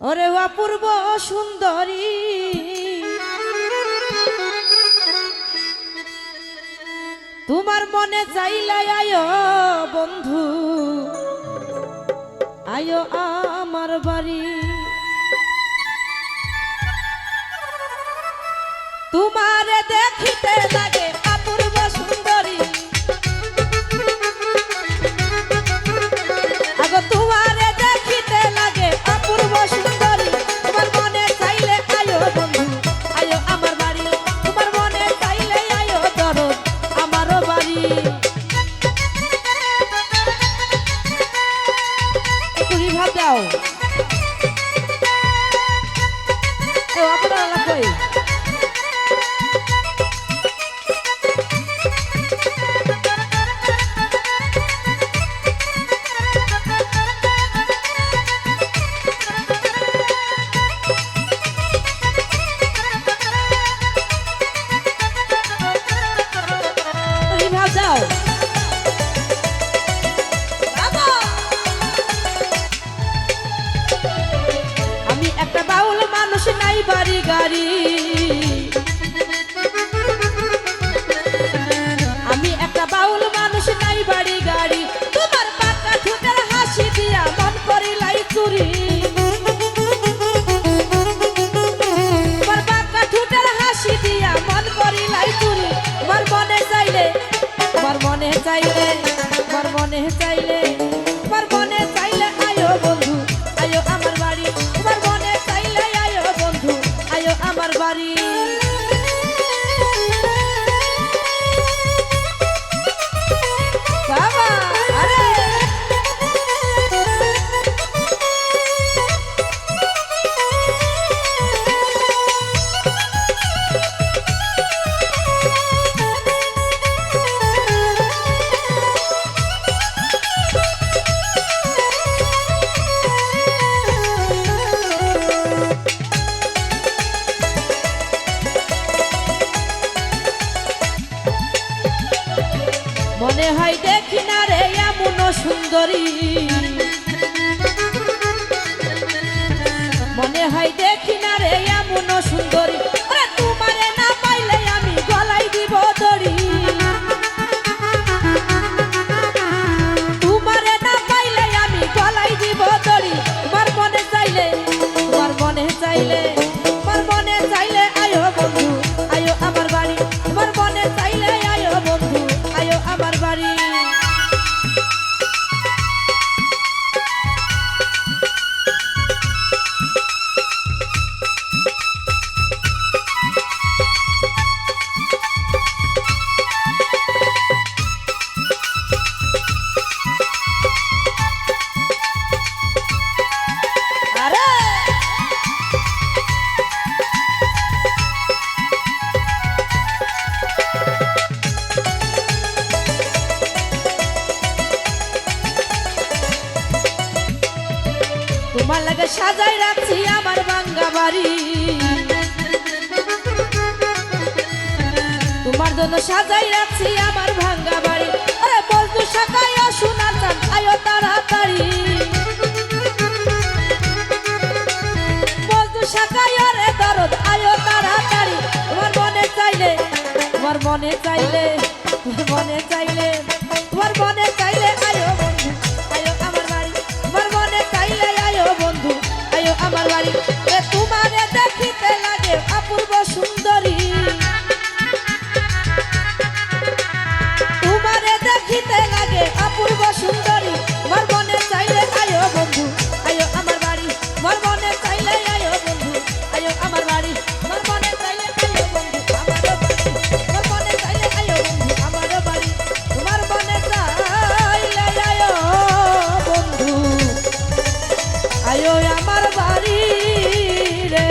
ওরে অপূর্ব সুন্দরী। তোমার মনে চাইলে আয়ো বন্ধু আয়ো আমার বাড়ি। তোমারে দেখিতে লাগে ভাব দাও ও আপনারা লাগবে তুমি ভাব মানুষ নাই বাড়ি গাড়ি। আমি একটা বাউল মানুষ নাই বাড়ি গাড়ি। তোমার পাকা ঠোঁটের হাসি দিয়া মন করিলাই চুরি। তোমার পাকা ঠোঁটের হাসি দিয়া হয় দেখি না রে এমন সুন্দরী। তোমার লাগে সাজাই রাখছি আমার বাঙ্গা বাড়ি। তোমার জন্য সাজাই রাখছি আমার ভাঙ্গা বাড়ি। আরে বলতু শাখায় শোনা চান, আয়ো তাড়াতাড়ি। বলতু শাখায় রে দরদ, আয়ো তাড়াতাড়ি। তোমার মনে চাইলে, তোমার মনে চাইলে, তোমার মনে চাইলে। আমার বাড়ি রে।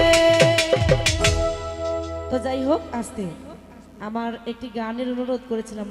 তো যাই হোক আসতে। আমার একটি গানের অনুরোধ করেছিলাম